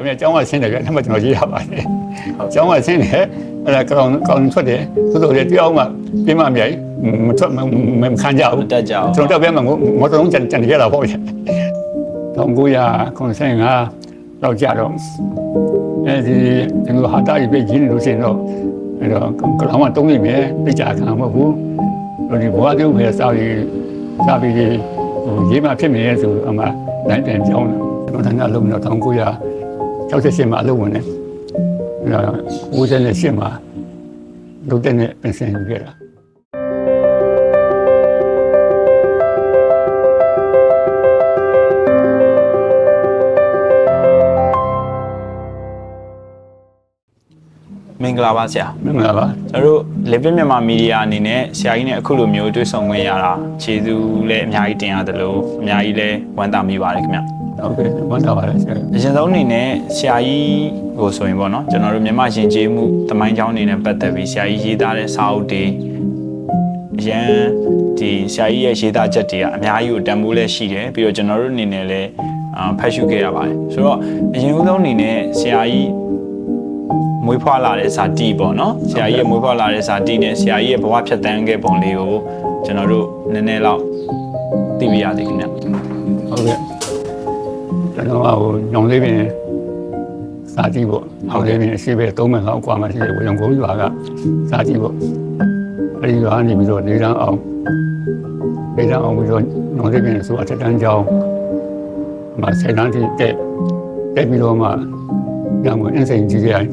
အမေအကြောင်းကဆင်းတယ်ဗျအဲ့မှာကျွန်တော်ရေးရပါတယ်အကြောင်းကဆင်းတယ်အဲ့ဒါကောင်ကောင်ထွက်တယ်သို့တော်လည်းတရားမှပြင်းမမြိုင်မထွက်မခံကြဘူးတက်ကြအောင်ကျွန်တော်တက်ပြဲမှာမော်တော်လုံးကြံကြံခဲ့တာပေါ့ဗျ1995လောက်ကြတော့အဲဒီကျွန်တော်ဟာတာကြီးပြည့်ကြီးနေလို့ရှိရင်တော့အဲ့တော့ကောင်ကတုံးနေမယ်ပြကြခံမဟုတ်ဘူးဒီဘဝတုပ်ပဲစာပြီးစာပြီးဟိုရေးမှဖြစ်မယ်ဆိုအမှနိုင်ပြန်ကြောင်းတယ်ကျွန်တော်တန်းကလုံးတော့1900 68မှာအလုပ်ဝင်တယ်အဲ့ဒါ68မှာလုပ်တဲ့နဲ့ပင်စင်ယူခဲ့တာမင်္ဂလာပါဆရာမင်္ဂလာပါကျွန်တော်တို့ Living မြန်မာ Media အနေနဲ့ဆရာကြီးနဲ့အခုလိုမျိုးတွေ့ဆုံခွင့်ရတာကျေးဇူးလည်းအများကြီးတင်ရတယ်လို့အများကြီးလည်းဝမ်းသာမိပါတယ်ခင်ဗျ ဟုတ်ကဲ့ဝမ်းသာပါတယ်ဆရာအရင်ဆုံးအနေနဲ့ဆရာကြီးကိုဆိုရင်ပေါ့နော်ကျွန်တော်တို့မြန်မာရှင်ကျေးမှုတမိုင်းကြောင်းအနေနဲ့ပတ်သက်ပြီးဆရာကြီးရေးသားတဲ့စာအုပ်တွေအရန်ဒီဆရာကြီးရဲ့ရေးသားချက်တွေကအများကြီးကိုတန်ဖိုးလည်းရှိတယ်ပြီးတော့ကျွန်တော်တို့အနေနဲ့လည်းအာဖတ်ရှုခဲ့ရပါတယ်ဆိုတော့အရင်ဆုံးအနေနဲ့ဆရာကြီးမွေးဖွားလာတဲ့ဇာတိပေါ့နော်ဆရာကြီးရဲ့မွေးဖွားလာတဲ့ဇာတိနဲ့ဆရာကြီးရဲ့ဘဝဖြတ်တန်းခဲ့ပုံလေးကိုကျွန်တော်တို့နည်းနည်းလောက်သိပြရသေးခင်ဗျဟုတ်ကဲ့ ကျွန်တော်ကဟိုညောင်လေးပင်စာကြည့်ပေါ့ဟောင်းလေးပင်အရှိပဲသုံးမှန်လောက်กว่าမှရှိတယ်ဝေယံကိုရွာကစာကြည့်ပေါ့အဲဒီရွာကနေပြီးတော့နေတန်းအောင်နေတန်းအောင်ပြီးတော့ညောင်လေးပင်ဆိုအထက်တန်းကျောင်းမှာဆယ်တန်းထိတက်တက်ပြီးတော့မှညောင်ကအင်းစိန်ကြီးကြိုင်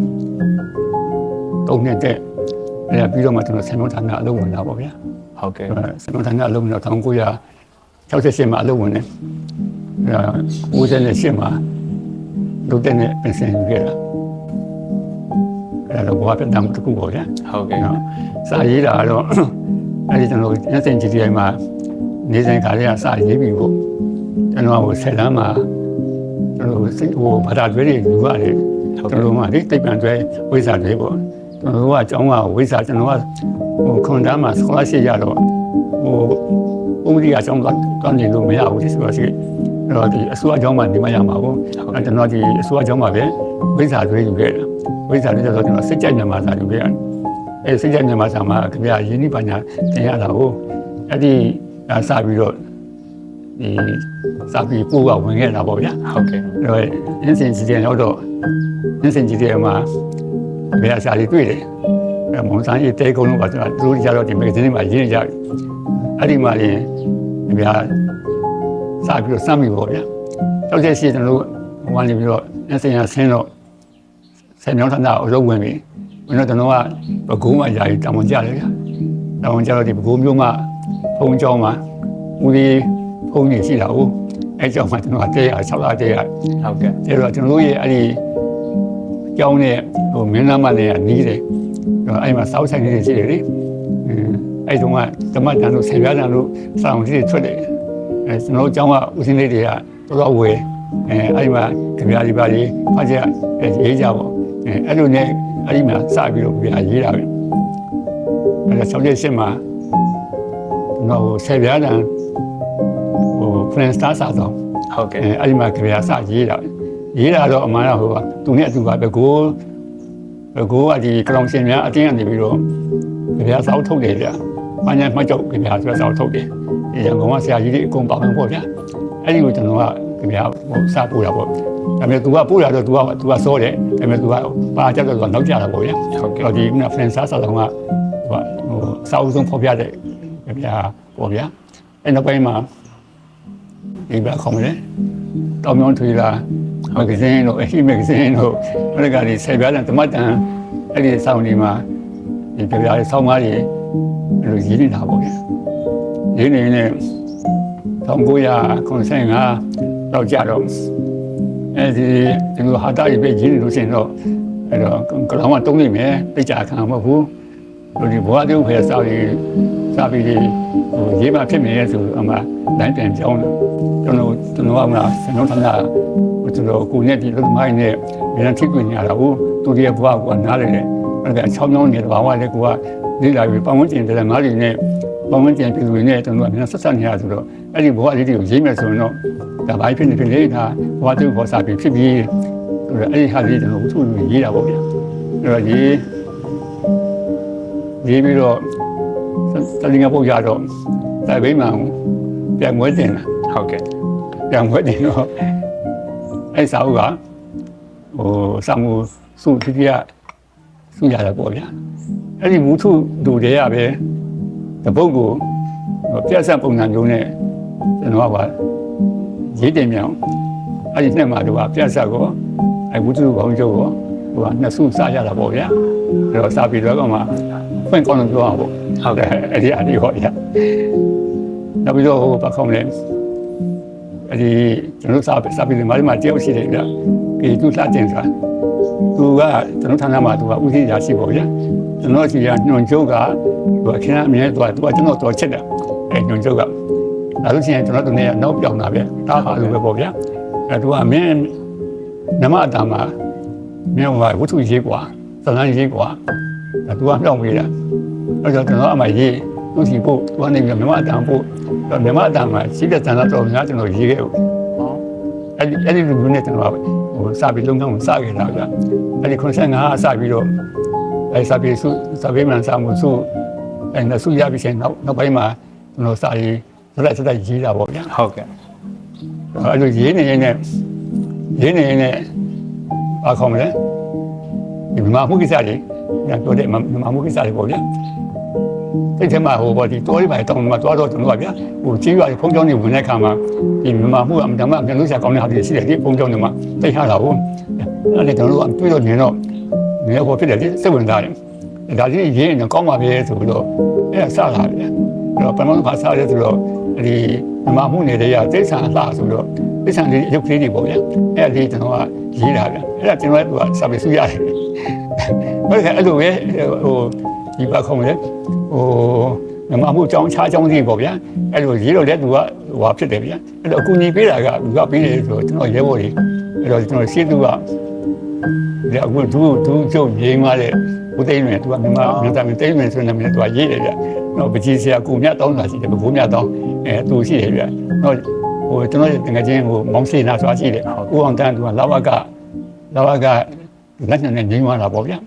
တုံးနဲ့တက်အဲပြီးတော့မှကျွန်တော်ဆယ်မဌာနအလုပ်ဝင်လာပေါ့ဗျာ ဟုတ်ကဲ့ ဆယ်မဌာနအလုပ်ဝင်တော့1968မှာအလုပ်ဝင်တယ်အဲ 98မှာလုပ်တဲ့နဲ့ပြင်ဆင်ယူခဲ့တာအဲတော့ဘာပြန်တမ်းတစ်ခုပေါ့ဗျာဟုတ်ကဲ့နော်စာရေးတာကတော့အဲဒီကျွန်တော်ညစင် GTI မှာနေစဉ်ခါလေးကစာရေးပြီးပေါ့ကျွန်တော်ဟိုဆယ်တန်းမှာကျွန်တော်စိတ်ဟိုဘာသာတွေတွေယူရတယ်ကျွန်တော်ကဒီတိတ်ပံတွေဝိဇ္ဇာတွေပေါ့ကျွန်တော်ကအကြောင်းကဝိဇ္ဇာကျွန်တော်ကဟိုခွန်တန်းမှာစကားရှိရတော့ဟိုဥပဒေအကြောင်းတော့နေလို့မရဘူးဒီဆိုတော့ရှိ အဲ့တော့ဒီအစိုးရအကြောင်းမှနေမရမှာပေါ့အဲ့ကျွန်တော်ဒီအစိုးရအကြောင်းမှာပဲဝိဇ္ဇာတွေယူခဲ့တာဝိဇ္ဇာတွေဆိုတော့ကျွန်တော်စိတ်ကြိုက်မြန်မာစာယူခဲ့ရတယ်အဲစိတ်ကြမြန်မာစာမှာခင်ဗျာယင်းဒီပညာသင်ရတာကိုအဲ့ဒီအဲစပြီးတော့ဒီစပြီးပို့ကဝင်ခဲ့တာပေါ့ဗျာဟုတ်ကဲ့အဲ့တော့အင်းစင်ကြီးတဲ့ရောက်တော့အင်းစင်ကြီးတဲ့မှာဘယ်အစာတွေတွေ့တယ်အဲမုံစမ်းရေးတဲကုန်းလို့ပါကျွန်တော်သူတို့ကြတော့ဒီမဂ္ဂဇင်းတွေမှာရေးနေကြတယ်အဲ့ဒီမှာရင်ခင်ဗျာ စပြီးတော့စမ်းပြီပေါ့ဗျာတောက်ချက်ရှိကျွန်တော်တို့ဟိုကနေပြီးတော့အင်းစင်ရဆင်းတော့ဆယ်မြောင်းထန်တာအလုပ်ဝင်ပြီဘယ်တော့ကျွန်တော်ကဘကုံးမှာယာယီတောင်းဝန်ကြတယ်ဗျာတောင်းဝန်ကြတော့ဒီဘကုံးမျိုးမှာဖုံးကြောင်းမှာဦးဒီဖုံးနေရှိတာဟုတ်အဲကြောင်းမှာကျွန်တော်ကတဲရ6လတဲရဟုတ်ကဲ့တဲတော့ကျွန်တော်တို့ရဲ့အဲ့ဒီကြောင်းနဲ့ဟိုမင်းသားမလည်းနီးတယ်အဲ့မှာစောက်ဆိုင်နေရှိတယ်လေအဲ့တုန်းကဓမ္မတန်တို့ဆေပြားတန်တို့စောင်းကြီးတွေထွက်တယ် အဲကျွန်တော်တို့ကျောင်းကဦးစင်းလေးတွေကတော်တော်ဝယ်အဲအဲ့မှာကြပြားကြီးပါလေးဖတ်ကြရေးကြပေါ့အဲအဲ့လိုနဲ့အဲ့ဒီမှာစပြီးတော့ပြရေးတာပဲအဲ့ဒါဆောင်းချက်ရှင်းမှာတော့ဆေပြားတန်ဟိုဖရန်စတာစာတော့ဟုတ်ကဲ့အဲအဲ့ဒီမှာကြပြားစရေးတာပဲရေးတာတော့အမှန်တော့ဟိုကသူနဲ့အတူပါပဲကိုဘကိုကဒီကလောင်ရှင်များအတင်းကနေပြီးတော့ကြပြားစောက်ထုတ်တယ်ဗျာ။ဘာညာမှကြောက်ကြပြားဆိုစောက်ထုတ်တယ်။ဒီ ရန်ကုန်ကဆရာကြီးတွေအကုန်ပါဝင်ပေါ့ဗျာ။အဲ့ဒီကိုကျွန်တော်ကကြပြားဟိုစပို့တာပေါ့။ဒါပေမဲ့ तू ကပို့တာတော့ तू က तू ကစောတယ်။ဒါပေမဲ့ तू ကပါကြတော့ तू ကနောက်ကြတာပေါ့ဗျာ။ ဟုတ်ကဲ့ တော့ဒီကဖရန်စာစာလုံးကဟိုဟိုအစာအုပ်ဆုံးဖော်ပြတဲ့ကြပြားပေါ့ဗျာ။အဲ့နောက်ပိုင်းမှာဒီဘက်ခေါ်မလဲ။တောင်မြောင်းထွေလာမဂ္ဂဇင်းတို့အရှိမဂ္ဂဇင်းတို့အဲ့ဒါကဒီဆယ်ပြားတန်တမတ်တန်အဲ့ဒီစောင်းဒီမှာဒီကြပြားလေးစောင်းကားတွေအဲ့လိုရင်းနေတာပေါ့ဗျာ ရင်းနေနေ1995လောက်ကြတော့အဲ့ဒီဒီလိုဟာတာကြီးပဲရင်းနေလို့ရှိရင်တော့အဲ့တော့ကလောင်ကတုံးနေမယ်တိတ်ကြခံမှာမဟုတ်ဘူးဒီဘဝတည်းဖယ်စားပြီးစားပြီးဟိုရေးမှဖြစ်နေရဲ့ဆိုအမှတိုင်းပြန်ကြောင်းတယ်ကျွန်တော်ကျွန်တော်ကမှစံတော်ထနာကျွန်တော်ကိုနဲ့ဒီလူမိုင်းနဲ့မြန်ထိကွင်ရတာဟုတ်သူရဲ့ဘဝကနားလေတယ်အဲ့ဒါ6မြောင်းနေတဲ့ဘာဝလည်းကိုကလေးလာပြီးပတ်ဝန်းကျင်တဲ့ငါးတွေနဲ့ ပတ်ဝန်းကျင်ပြည်သူတွေနဲ့ကျွန်တော်ကမြန်ဆက်ဆက်နေရဆိုတော့အဲ့ဒီဘဝလေးတွေကိုရေးမယ်ဆိုရင်တော့ဒါဘာဖြစ်နေဖြစ်လဲဒါဘဝတူဘောစာပြီးဖြစ်ပြီးဆိုတော့အဲ့ဒီဟာလေးကျွန်တော်ဝတ္ထုတွေရေးတာပေါ့ဗျာအဲ့တော့ရေးရေးပြီးတော့တလင်္ကာပုတ်ရတော့တိုင်ဘိမှန်ပြန်မွေးတင်တာဟုတ်ကဲ့ပြန်မွေးတင်တော့အဲ့စာအုပ်ကဟိုစာမှုစုတိတိယစုရတာပေါ့ဗျာအဲ့ဒီဝတ္ထုတူတွေကပဲ တပုတ်ကိုပြတ်ဆက်ပုံစံမျိုးနဲ့ကျွန်တော်ကပါရေးတင်မြောင်အဲ့ဒီနှစ်မှာတော့ပြတ်ဆက်ကိုအဲ့ဝတ္ထုဘောင်းကျုပ်ကိုဟိုကနှစ်စုစရတာပေါ့ဗျာအဲ့တော့စာပြီးတော့ကမှဖွင့်ကောင်းလို့ပြောအောင်ပေါ့ဟုတ်ကဲ့အဲ့ဒီအဒီဟောရနောက်ပြီးတော့ဟိုဘာခေါမလဲအဲ့ဒီကျွန်တော်စာစာပြီးမာရီမှာတယောက်ရှိတယ်ဗျကေသူလှတင်ဆိုတာသူကကျွန်တော်ဌာနမှာသူကဥသိရာရှိပေါ့ဗျာ ကျွန်တော်စီကညွန်ကျုပ်ကသူအခင်းအမြဲသူကသူကကျွန်တော်တော်ချက်တယ်အဲ့ညွန်ကျုပ်ကဒါလို့ရှိရင်ကျွန်တော်တို့နေနောက်ပြောင်းတာဗျဒါပါလို့ပဲပေါ့ဗျာအဲ့သူကမင်းနမအတာမှာမင်းကဝတ္ထုရေးกว่าသလန်းရေးกว่าဒါသူကမြောက်ပေးတာ အဲ့တော့ကျွန်တော်အမှရေးသူစီဖို့သူကနေပြီးမြမအတန်ဖို့မြမအတန်မှာရှိတဲ့တန်တော့များကျွန်တော်ရေးခဲ့ဘူး ဟော အဲ့ဒီအဲ့ဒီလူမျိုးနဲ့ကျွန်တော်ဟိုစပြီးလုံငန်းကိုစခဲ့တာကအဲ့ဒီ95အစပြီးတော့ အဲ့စပြီးစုစပြီးမှန်စာမှုစုအဲ့ဒါစုရပြီးချင်းနောက်နောက်ပိုင်းမှာကျွန်တော်စာရေးစရက်စရက်ရေးတာပေါ့ဗျာဟုတ်ကဲ့အဲ့လိုရေးနေရင်လည်းရေးနေရင်လည်းဘာခေါ်မလဲဒီမှာမှုကိစ္စတွေညပြောတဲ့မှာမှုကိစ္စတွေပေါ့ဗျာစိတ်ထဲမှာဟိုဘောဒီတော်ရီပါတောင်းမှာတွားတော့ကျွန်တော်ကဗျာဟိုကြီးရွာဖုံးကြောင်းနေဝင်တဲ့ခါမှာဒီမြန်မာမှုအမှန်တမ်းပြန်လို့ဆရာကောင်းတဲ့ဟာတွေရှိတယ်ဒီဖုံးကြောင်းတွေမှာသိထားတာဟုတ်အဲ့ဒါကျွန်တော်တို့တွေ့တော့နေတော့ နေတော့ဖြစ်တယ်စိတ်ဝင်စားတယ်ဒါကြီးရေးရင်ကောင်းပါပဲဆိုတော့အဲ့ဒါစလာတယ်အဲ့တော့ပထမဆုံးခါစားရဲဆိုတော့ဒီမြန်မာမှုနေတဲ့ရသိဆန်အလှဆိုတော့သိဆန်လေးရုပ်ကလေးတွေပေါ့ဗျာအဲ့ဒါလေးကျွန်တော်ကရေးတာဗျအဲ့ဒါကျွန်တော်ကစာပေစုရတယ်ဘယ်ကအဲ့လိုပဲဟိုဒီပါခုံးလေဟိုမမမှုအကြောင်းခြားအကြောင်းစီပေါ့ဗျာအဲ့လိုရေးတော့လည်းသူကဟိုဖြစ်တယ်ဗျာအဲ့တော့အကူအညီပေးတာကသူကပေးတယ်ဆိုတော့ကျွန်တော်ရဲဘော်ကြီးအဲ့တော့ကျွန်တော်ရှင်းသူက ဒီအခုသူသူကျုပ်ရေးမှတဲ့ဦးသိန်းလွင်သူကမြန်မာမြန်မာမင်းသိန်းလွင်ဆိုတဲ့နာမည်သူကရေးတယ်ဗျတော့ပကြီးဆရာကိုမြတ်တောင်းတာရှိတယ်ဘိုးမြတ်တောင်းအဲသူရှိတယ်ဗျတော့ဟိုကျွန်တော်တကယ်ချင်းဟိုမောင်စေနာဆိုတာရှိတယ်ဦးအောင်တန်းသူကလာဝကလာဝကလက်ညှိုးနဲ့ငိမ့်သွားတာပေါ့ဗျာ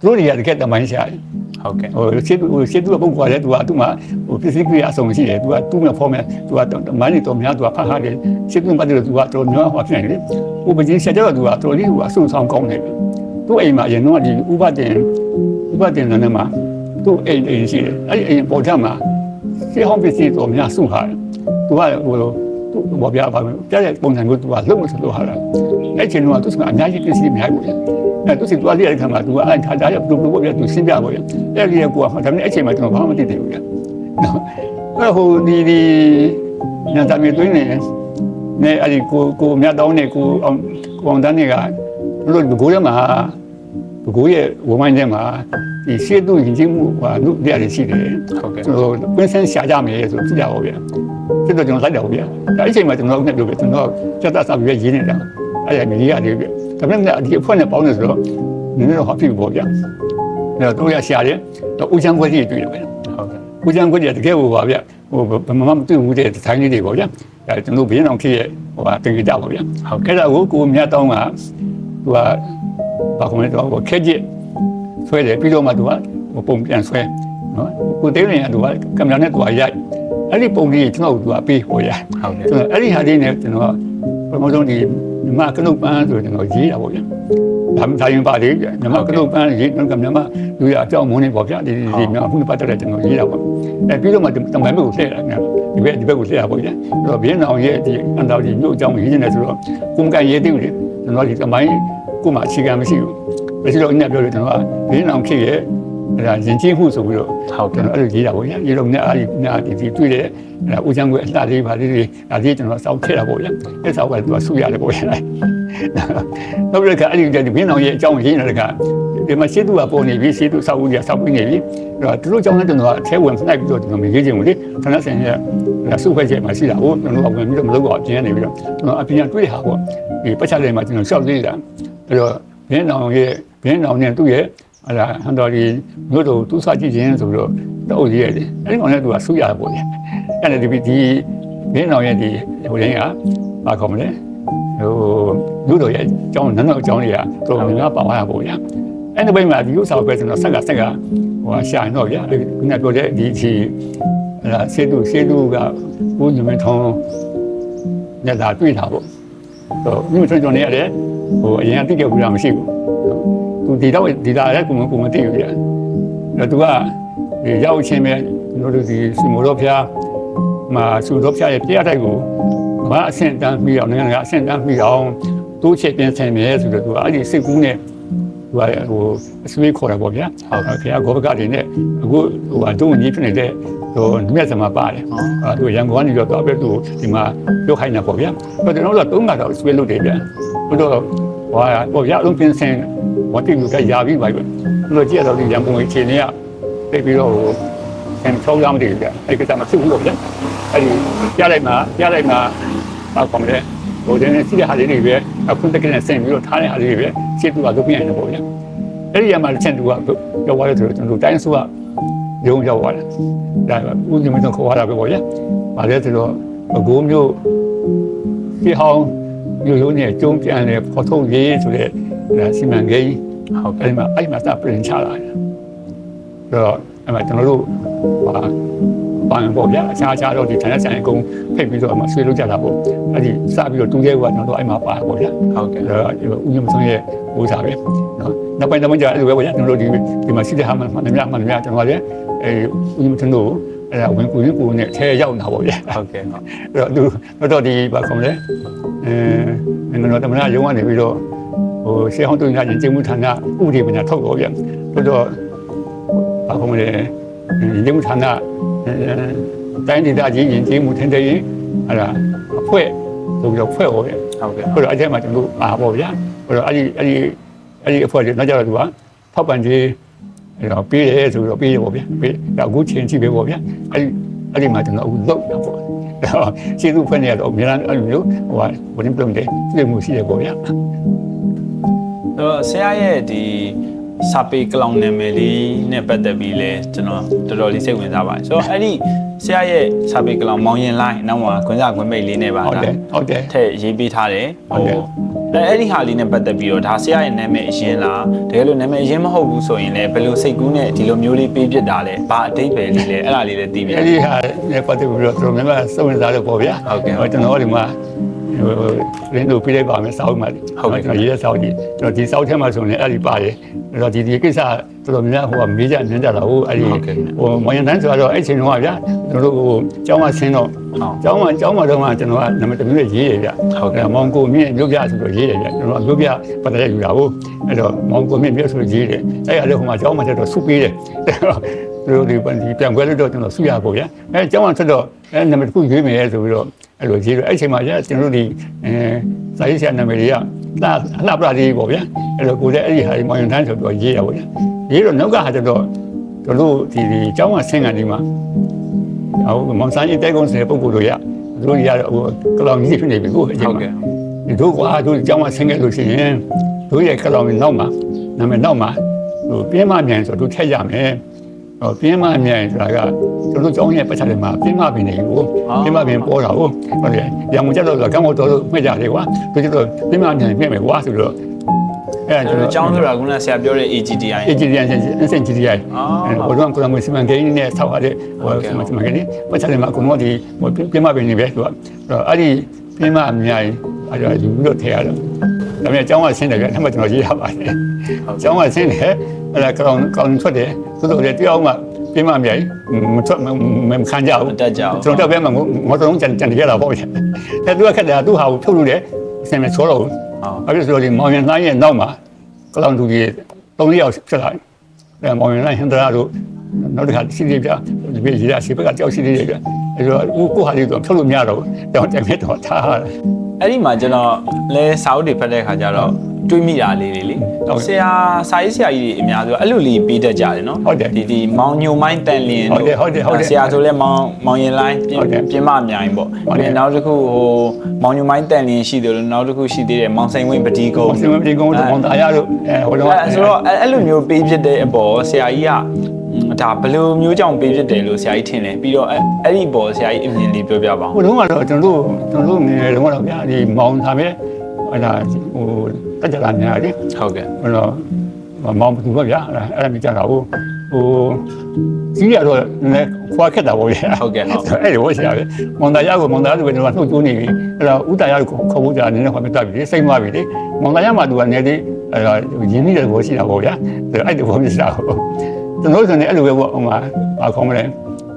သူတို့တွေကတကယ်တမိုင်းဆရာကြီး ဟုတ်ကဲ့ဟိုရှင်းဟိုရှင်းသူကပုံကွာတယ်သူကသူ့မှာဟိုပစ္စည်းကိရိယာအစုံရှိတယ်သူကသူ့မှာဖော်မယ်သူကမိုင်းနေတော့များသူကဖတ်ဟာတယ်ရှင်းသူပတ်တယ်သူကတော့များဟောဖြစ်နေတယ်ဟိုပကြီးဆက်တော့သူကတော်လေးဟိုအဆုံဆောင်ကောင်းတယ်သူ့အိမ်မှာအရင်တော့ဒီဥပဒေဥပဒေနဲ့မှာသူ့အိမ်အိမ်ရှိတယ်အဲ့ဒီအိမ်ပေါ်ထမှာရှင်းဟောင်းပစ္စည်းတော့များစုဟာတယ်သူကဟိုသူ့ဘောပြပါမယ်ပြတဲ့ပုံစံမျိုးသူကလုံးမစလို့ဟာတယ်အဲ့ချိန်တော့သူကအများကြီးပစ္စည်းအများကြီးပေါ့ အဲ့သူစီသွားလေးတဲ့ခါမှာသူကအဲ့ခါတာရဘလို့ဘလို့ပြသူရှင်းပြပါဗျအဲ့ဒီကွာဒါပေမဲ့အဲ့ချိန်မှာကျွန်တော်ဘာမှမသိသေးဘူးဗျနော်အဲ့ဟိုဒီဒီညတာမြေသွင်းနေနေအဲ့ဒီကိုကိုမြတ်တောင်းနေကိုအောင်ကိုအောင်တန်းနေကတို့ဘကိုးထဲမှာဘကိုးရဲ့ဝမိုင်းထဲမှာဒီရှေ့သူယဉ်ကျေးမှုဟာလူတရားတွေရှိတယ်ဟုတ်ကဲ့ကျွန်တော်ပင်းဆန်းရှာကြမယ်ဆိုကြည့်ကြပါဦးဗျာဖြစ်တော့ကျွန်တော်လိုက်တာဦးဗျာဒါအချိန်မှာကျွန်တော်နဲ့ပြောပြကျွန်တော်စက်သားစားပြီးရင်းနေတာအဲ့ဒါမီးရတယ်ဗျ ဒါပေမဲ့ဒီအဖွဲ့နဲ့ပေါင်းနေဆိုတော့နည်းနည်းတော့ဟောဖြစ်ပေါ့ဗျာအဲ့တော့တို့ရရှာတယ်တော့ဦးချမ်းခွဲကြီးတွေ့တယ်ဗျာဟုတ်ကဲ့ဦးချမ်းခွဲကြီးတကယ်ဟိုပါဗျာဟိုဘယ်မှမတွေ့ဘူးတဲ့ထိုင်းလေးတွေပေါ့ဗျာဒါကျွန်တော်ဘင်းအောင်ခေရဲ့ဟိုဟာတင်ကြကြပါဗျာဟုတ်ကဲ့အဲ့ဒါကိုကိုမြတ်တောင်းကသူကဘာခေါ်လဲတော့ခက်ကြီးဆွဲတယ်ပြီးတော့မှသူကပုံပြန်ဆွဲနော်ကိုသိနေရသူကကင်မရာနဲ့သူကရိုက်အဲ့ဒီပုံကြီးကျွန်တော်ကသူကပေးဟိုရဟုတ်ကဲ့ကျွန်တော်အဲ့ဒီဟာလေးနဲ့ကျွန်တော်ပထမဆုံးဒီ မြမကနုတ်ပန်းဆိုကျွန်တော်ရေးတာပေါ့ဗျာဒါမှဒါရင်ပါလေမြမကနုတ်ပန်းရေးတော့ကမြမလူရအကြောင်းမုန်းနေပေါ့ဗျာဒီဒီမြမခုနပတ်တဲ့ကျွန်တော်ရေးတာပေါ့အဲပြီးတော့မှတမိုင်းဘက်ကိုလှည့်တာဒီဘက်ဒီဘက်ကိုလှည့်တာပေါ့ဗျာအဲ့တော့ဘင်းအောင်ရဲ့ဒီအန်တော်ဒီမြို့အကြောင်းရေးနေတယ်ဆိုတော့ကုမကန်ရေးသေးတယ်ကျွန်တော်ဒီတမိုင်းကိုမှအခြေခံမရှိဘူးမရှိတော့အင်းပြောလို့ကျွန်တော်ကဘင်းအောင်ခေရဲ့ အဲ့ဒါရင်ချင်းမှုဆိုပြီးတော့ဟုတ်ကျွန်ကဲ့တော်အဲ့လိုရေးတာပေါ့ဗျာရေးတော့နဲ့အားဒီနာဒီဒီတွေ့တယ်အဲ့ဒါဦးချမ်းကွယ်အလှလေးပါလေးတွေဒါလေးကျွန်တော်စောက်ထည့်တာပေါ့ဗျာအဲ့စောက်ကသူကဆူရတယ်ပေါ့ဗျာနောက်ပြီးတော့အဲ့ဒီဒီဘင်းအောင်ရဲ့အကြောင်းရင်းနေတဲ့ကဒီမှာရှင်းသူကပေါ်နေပြီရှင်းသူစောက်ဦးကြီးစောက်ပြီးနေပြီအဲ့တော့သူတို့အကြောင်းနဲ့ကျွန်တော်ကအထဲဝင်နှိုက်ပြီးတော့ကျွန်တော်မရေးချင်ဘူးလေဌာနဆိုင်ရဲ့စုခွဲချက်မှာရှိတာဟုတ်ကျွန်တော်ကဝင်ပြီးတော့မလုပ်တော့အပြင်းနေပြီးတော့ကျွန်တော်အပြင်းတွေ့တာပေါ့ဒီပတ်ချက်လေးမှာကျွန်တော်ရှောက်သေးတာအဲ့တော့ဘင်းအောင်ရဲ့ဘင်းအောင်နဲ့သူ့ရဲ့ အဲ့ဒါဟန်တော်ဒီမြို့တို့သူ့စကြည့်ခြင်းဆိုတော့တော့ရေးရတယ်အဲ့ဒီကောင်လည်းသူကဆူရတာပေါ့လေအဲ့ဒါဒီဒီမင်းအောင်ရဲ့ဒီဟိုရင်းကဘာခေါ်မလဲဟိုလူတော်ရဲ့အကြောင်းနန်းတော်အကြောင်းတွေကတော်တော်များများပါသွားတာပေါ့ဗျာအဲ့ဒီဘက်မှာဒီဥစ္စာပဲဆိုတော့ဆက်ကဆက်ကဟိုရှာရင်တော့ဗျာခုနပြောတဲ့ဒီဒီအဲ့ဒါစေတုစေတုကဦးညမထုံးညတာတွေ့တာပေါ့ဟိုညမထုံးကြောင့်နေရတယ်ဟိုအရင်ကတိကျဘူးလားမရှိဘူး သူဒီတော့ဒီလာလည်းကိုမကိုမသိဘူးဗျာအဲ့သူကဒီရောက်ချင်းပဲတို့တို့ဒီစမိုတော်ဖျားမှာစမိုတော်ဖျားရဲ့ပြရတိုက်ကိုမအဆင့်တန်းပြီးအောင်နိုင်ငံကအဆင့်တန်းပြီးအောင်တိုးချက်ပြင်ဆင်မယ်ဆိုတော့သူကအဲ့ဒီစိတ်ကူးနဲ့သူကဟိုအဆွေးခေါ်တာပေါ့ဗျာဟုတ်ဖျားဂောဘကတွေနဲ့အခုဟိုဟာတို့ညီဖြစ်နေတဲ့ဟိုမြတ်စမပါတယ်အဲသူရန်ကုန်ကနေတော့တော့ပဲသူဒီမှာပြောခိုင်းတာပေါ့ဗျာအဲ့တော့တော့သုံးကတော့ဆွေးလုပ်တယ်ဗျာဘုတော့ဟိုဟာပေါ့ဗျာအလုံးပြင်ဆင် ဝတ်တိလူကရာပြီးပါပဲဘုတော့ကြည့်ရတော့ဒီရန်ကုန်အခြေအနေကတိတ်ပြီးတော့ဟိုဆန်ချုံးရမ်းတယ်ဗျအဲ့ကတည်းကမဖြစ်ဘူးလို့ဗျအဲ့ဒီပြလိုက်မှာပြလိုက်မှာဘာကောမလဲဟိုတည်းစီးတဲ့ဟာလေးတွေပဲအခုတက်ကနဲ့ဆင်ပြီးတော့ထားတဲ့ဟာလေးတွေပဲရှင်းသူကလုပ်ပြနေပေါ့ဗျအဲ့ဒီရမှာချန်သူကပြောသွားတယ်ဆိုတော့ကျွန်တော်တိုင်းစုကရုံးရောက်သွားတယ်ဒါကဦးဇင်းမတော့ခေါ်ရတာပဲပေါ့ဗျဘာလဲဆိုတော့အကိုမျိုးဒီဟောင်းမျိုးရိုးနဲ့ကျုံးပြန်လေဖော်ထုတ်ရေးဆိုတဲ့ စီမံကိန်းဟုတ်ကဲ့အဲ့မှာအဲ့မှာစပြင်ချလာတယ်ဆိုတော့အဲ့မှာကျွန်တော်တို့ဟာပန်ပေါ့ဗျာအခြားအခြားတော့ဒီဌာနဆိုင်အကုန်ဖိတ်ပြီးတော့အမှဆွေးလုပ်ကြတာပေါ့အဲ့ဒီစပြီးတော့တူးရဲကကျွန်တော်တို့အဲ့မှာပါပေါ့ဗျာဟုတ်ကဲ့အဲ့တော့ဦးညမဆုံးရဲ့ဟိုစားပဲနော်နောက်ပိုင်းတော့ကြာအဲ့လိုပဲပေါ့ဗျာကျွန်တော်တို့ဒီဒီမှာရှိတဲ့ဟာမှမှန်များမှန်များကျွန်တော်လည်းအဲဦးညမဆုံးတို့အဲ့ဒါဝင်ကူရင်ကူနဲ့ထဲရောက်နေတာပေါ့ဗျာဟုတ်ကဲ့ဟုတ်အဲ့တော့သူတော့ဒီဘာခေါ်မလဲအဲငါတို့တမနာရုံးကနေပြီးတော့ ဟိုရှေးဟောင်းတုံးညာရင်ကျင်းမှုဌာနဥပဒေပညာထုတ်တော့ဗျပြီးတော့ဘာခေါ်မလဲကျင်းမှုဌာနတိုင်းဒေသကြီးရင်ကျင်းမှုထင်တဲ့ရင်အဲ့ဒါအဖွဲ့ဆိုပြီးတော့ဖွဲ့ဟောဗျဟုတ်ကဲ့ဆိုတော့အဲ့ဒီမှာကျွန်တော်ပါပေါ့ဗျာဆိုတော့အဲ့ဒီအဲ့ဒီအဲ့ဒီအဖွဲ့တွေနောက်ကြတော့သူကထောက်ပံ့ခြင်းအဲ့တော့ပေးတယ်ဆိုတော့ပေးရပေါ့ဗျာပေးတော့အခုချင်းကြည့်ပဲပေါ့ဗျာအဲ့ဒီအဲ့ဒီမှာကျွန်တော်အခုလုပ်တာပေါ့တော့ကျေးဇူးဖွင့်နေရတော့အများအားအဲ့လိုမျိုးဟိုဟာဘယ်နည်းပြုံးတယ်ပြည့်မှုရှိတယ်ပေါ့ဗျာအဲ့ တော့ဆရာရဲ့ဒီစာပေကလောင်နာမည်လေးနဲ့ပတ်သက်ပြီးလဲကျွန်တော်တော်တော်လေးစိတ်ဝင်စားပါတယ်ဆိုတော့အဲ့ဒီဆရာရဲ့စာပေကလောင်မောင်ရင်လိုင်းနောက်မှာခွန်းစာခွန်းမိတ်လေးနဲ့ပါဟုတ်တယ်ဟုတ်တယ်ထည့်ရေးပေးထားတယ်ဟုတ်တယ်အဲ့အဲ့ဒီဟာလေးနဲ့ပတ်သက်ပြီးတော့ဒါဆရာရဲ့နာမည်အရင်လားတကယ်လို့နာမည်အရင်မဟုတ်ဘူးဆိုရင်လည်းဘယ်လိုစိတ်ကူးနဲ့ဒီလိုမျိုးလေးပေးပြစ်တာလဲဘာအတိတ်ပဲလေးလဲအဲ့ဒါလေးလည်းသိပြီအဲ့ဒီဟာနဲ့ပတ်သက်ပြီးတော့တော်တော်များများစုံစမ်းတယ်ပေါ့ဗျာဟုတ်ကဲ့ဟိုကျွန်တော်ဒီမှာဟို ရင်းတို့ပြလိုက်ပါမယ်စောက်မှာဟုတ်ကဲ့ကျွန်တော်ရေးတဲ့စောက်ကြီးကျွန်တော်ဒီစောက်ထဲမှာဆိုရင်အဲ့ဒီပါတယ်အဲ့တော့ဒီဒီကိစ္စတော်တော်များများဟိုကမေးကြနင်းကြတာဟိုအဲ့ဒီဟုတ်ကဲ့ဟိုမောင်ရန်တန်းဆိုတော့အဲ့ချိန်တုန်းကဗျာကျွန်တော်တို့ဟိုကျောင်းမဆင်းတော့ဟုတ်ကျောင်းမကျောင်းမတော့မှကျွန်တော်ကနံပါတ်1မျိုးရေးရဗျာဟုတ်ကဲ့မောင်ကိုမြင့်မြို့ပြဆိုတော့ရေးရဗျာကျွန်တော်ကမြို့ပြပတ်သက်ယူတာဟုတ်အဲ့တော့မောင်ကိုမြင့်မြို့ဆိုရေးတယ်အဲ့အလည်းဟိုမှာကျောင်းမတက်တော့စုပေးတယ်အဲ့တော့သူတို့ဒီပြန်ခွဲလို့တော့ကျွန်တော်စုရပေါ့ဗျာအဲ့ကျောင်းမဆက်တော့အဲ့နံပါတ်1ရွေးမယ်ဆိုပြီးတော့ အဲ့လိုရေးတော့အဲ့ချိန်မှာကျကျွန်တော်တို့ဒီအဲစာရေးဆရာနာမည်တွေကလှလှပရာဒီပေါ့ဗျာအဲ့တော့ကိုယ်လည်းအဲ့ဒီဟာဒီမောင်ရန်တန်းဆိုတော့ရေးရပေါ့ဗျာရေးတော့နောက်ကဟာကျတော့တို့တို့ဒီဒီကျောင်းကဆင်းကန်ဒီမှာဟိုမောင်ဆိုင်တဲကုန်းစတဲ့ပုံကိုယ်တို့ရသူတို့ရတော့ဟိုကလောင်ကြီးဖြစ်နေပြီကိုအကျဟုဉ်းတ်မှာကဲ့ဒီတို့ကွာတို့ကျောင်းမှာဆင်းခဲ့လို့ရှိရင်တို့ရဲ့ကလောင်ကြီးနောက်မှာနာမည်နောက်မှာဟိုပြင်းမမြိုင်ဆိုတို့ထက်ရမယ် ဟိုပြင်းမမြိုင်ဆိုတာကတို့တို့ကျောင်းရဲ့ပတ်ချက်တွေမှာပြင်းမပင်နေကိုပြင်းမပင်ပေါ်တာဟုတ်ဟုတ်တယ်ရံမကြတော့ကံမတော်လို့မှတ်ကြတယ်ကွာတို့ကျတော့ပြင်းမမြိုင်ပြင်းမယ်ကွာဆိုတော့အဲ့အဲ့တော့ကျောင်းဆိုတာခုနဆရာပြောတဲ့ AGTI AGDN SNGDI ဟိုတော့ကလမစီမံကိန်းနဲ့ဆောက်ရတဲ့ဟိုစီမံကိန်းနဲ့ပတ်ချက်တွေမှာအကုန်လုံးဒီဟိုပြမပင်နေပဲသူကအဲ့ဒီပြမအများကြီးအဲ့ဒါယူပြီးတော့ထည့်ရတော့ဒါပေမဲ့အကြောင်းကဆင်းတယ်ကအဲ့မှာကျွန်တော်ရေးရပါတယ်အကြောင်းကဆင်းတယ် အဲ့ဒါကောင်ကောင်ထွက်တယ်သို့တော်လည်းတရားမှပြမအများကြီးမထွက်မခံကြဘူးမတက်ကြဘူးကျွန်တော်တော့ပြန်မှာငေါတော်ကြံကြံရတာပေါ့ဗျအဲ့သူကခက်တယ်သူဟာကိုဖြုတ်လို့တယ်အစင်မဆောတော့ဘူးဟုတ်အဲ့ဒီဆိုတော့ဒီမောင်ရင်တိုင်းရဲ့နောက်မှာကလောင်သူကြီး၃ယောက်ဖြစ်လာတယ်။အဲမောင်ရင်တိုင်းဟန်ဒရာတို့နောက်တစ်ခါစီးရီးပြဒီပြေးရရှိဘက်ကကြောက်စီးရီးပြအဲ့တော့ဦးကိုဟာလေးတော့ဖြုတ်လို့မရတော့ဘူး။တောင်းတယ်မြတ်တော့ထားရတယ်အဲ့ဒီမှာကျွန်တော်လဲစာအုပ်တွေဖတ်တဲ့ခါကျတော့ တွေးမိတာလေးတွေလေဟုတ်ကဲ့ဆရာစာရေးဆရာကြီးတွေအများစုကအဲ့လိုလေးပေးတတ်ကြတယ်နော်ဟုတ်တယ်ဒီဒီမောင်ညိုမိုင်းတန်လျင်ဟုတ်တယ်ဟုတ်တယ်ဟုတ်တယ်ဆရာဆိုလဲမောင်မောင်ရင်လိုင်းပြင်းဟုတ်တယ်ပြင်းမအမြိုင်ပေါ့ဟုတ်တယ်ပြီးရင်နောက်တစ်ခုဟိုမောင်ညိုမိုင်းတန်လျင်ရှိတယ်လို့နောက်တစ်ခုရှိသေးတယ်မောင်စိန်ဝင်းပတိကု။န်းမောင်စင်မပြေကုန်းတို့မောင်သားရတို့အဲဟိုတော့အဲ့ဆိုတော့အဲ့အဲ့လိုမျိုးပေးဖြစ်တဲ့အပေါ်ဆရာကြီးကဒါဘယ်လိုမျိုးကြောင့်ပေးဖြစ်တယ်လို့ဆရာကြီးထင်လဲပြီးတော့အဲ့အဲ့ဒီပေါ်ဆရာကြီးအမြင်လေးပြောပြပါဦးဟိုတော့ကတော့ကျွန်တော်တို့ကျွန်တော်တို့ငယ်တုန်းကတော့ဗျာဒီမောင်သားပဲဟအဲ့ဒါဟို တက်ကြလာများတယ်ဟုတ်ကဲ့ဟိုတော့မောင်ဘူးပါဗျာအဲ့ဒါမြကြတာဟိုဟိုကြီးရတော့လည်းခွာခက်တာပေါ့ဗျာဟုတ်ကဲ့ဟုတ်အဲ့လိုဆရာပဲမွန်တရားကိုမွန်တရားဆိုပြီးတော့နှုတ်ကျိုးနေပြီအဲ့တော့ဥတရားကိုခေါ်ဖို့ကြာနည်းနည်းဟောပြတတ်ပြီစိတ်မပြီလေမွန်တရားမှာသူကနေလေအဲ့တော့ရင်းနှီးတဲ့ဘောရှိတာပေါ့ဗျာအဲ့ဒီဘောမြစ်တာကိုကျွန်တော်ဆိုနေအဲ့လိုပဲပေါ့ဟိုမှာဘာခေါ်မလဲ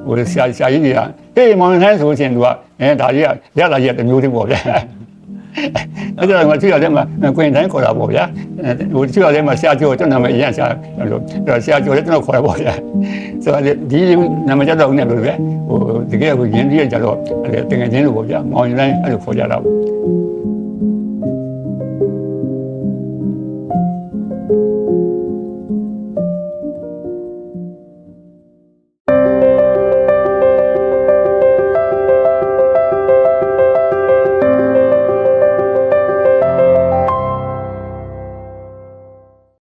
ဟိုဆရာဆရာကြီးတွေကဟေးမောင်နှန်းဆိုရှင်သူကအဲဒါကြီးကရလာကြီးကတစ်မျိုးတည်းပေါ့ဗျာ အဲ့ဒါကမှသူရတယ်မှာကွင်တိုင်းခေါ်တာပေါ့ဗျာဟိုသူရတယ်မှာဆရာကျော်ကျွန်တော်မှအရင်ဆရာလို့အဲ့ဆရာကျော်လည်းကျွန်တော်ခေါ်ရပါဗျာဆိုတော့ဒီနာမကျတော့ဦးနေလို့ပဲဟိုတကယ်ကိုရင်းနှီးရကြတော့အဲ့တင်ငယ်ချင်းလို့ပေါ့ဗျာမောင်ရင်တိုင်းအဲ့လိုခေါ်ကြတာပေါ့